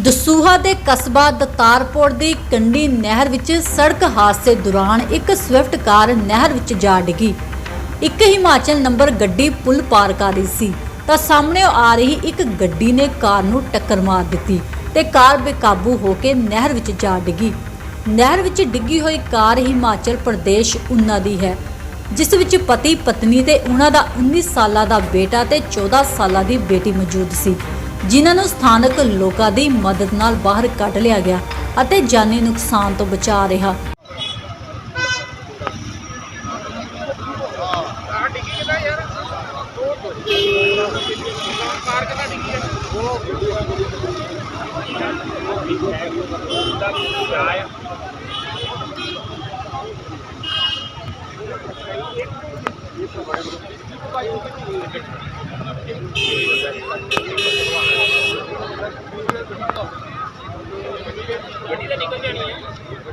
ਦਸੂਹਾ ਦੇ ਕਸਬਾ ਦਤਾਰਪੁਰ ਦੀ ਕੰਡੀ ਨਹਿਰ ਵਿੱਚ ਸੜਕ ਹਾਦਸੇ ਦੌਰਾਨ ਇੱਕ ਸਵਿਫਟ ਕਾਰ ਨਹਿਰ ਵਿੱਚ ਜਾ ਡਿੱਗੀ। ਇੱਕ ਹਿਮਾਚਲ ਨੰਬਰ ਗੱਡੀ ਪੁਲ ਪਾਰ ਕਰ ਰਹੀ ਸੀ, ਤਾਂ ਸਾਹਮਣੇ ਆ ਰਹੀ ਇੱਕ ਗੱਡੀ ਨੇ ਕਾਰ ਨੂੰ ਟੱਕਰ ਮਾਰ ਦਿੱਤੀ ਤੇ ਕਾਰ ਬੇਕਾਬੂ ਹੋ ਕੇ ਨਹਿਰ ਵਿੱਚ ਜਾ ਡਿੱਗੀ। ਨਹਿਰ ਵਿੱਚ ਡਿੱਗੀ ਹੋਈ ਕਾਰ ਹਿਮਾਚਲ ਪ੍ਰਦੇਸ਼ ਉਨਾ ਦੀ ਹੈ, ਜਿਸ ਵਿੱਚ ਪਤੀ ਪਤਨੀ ਤੇ ਉਹਨਾਂ ਦਾ 19 ਸਾਲਾਂ ਦਾ ਬੇਟਾ ਤੇ 14 ਸਾਲਾਂ ਦੀ ਬੇਟੀ ਮੌਜੂਦ ਸੀ। ਜਿਨ੍ਹਾਂ ਨੂੰ ਸਥਾਨਕ ਲੋਕਾਂ ਦੀ ਮਦਦ ਨਾਲ ਬਾਹਰ ਕੱਢ ਲਿਆ ਗਿਆ ਅਤੇ ਜਾਨੀ ਨੁਕਸਾਨ ਤੋਂ ਬਚਾ ਰਿਹਾ Thank you. ਗੱਡੀ ਤਾਂ ਨਿਕਲ ਜਾਣੀ ਹੈ।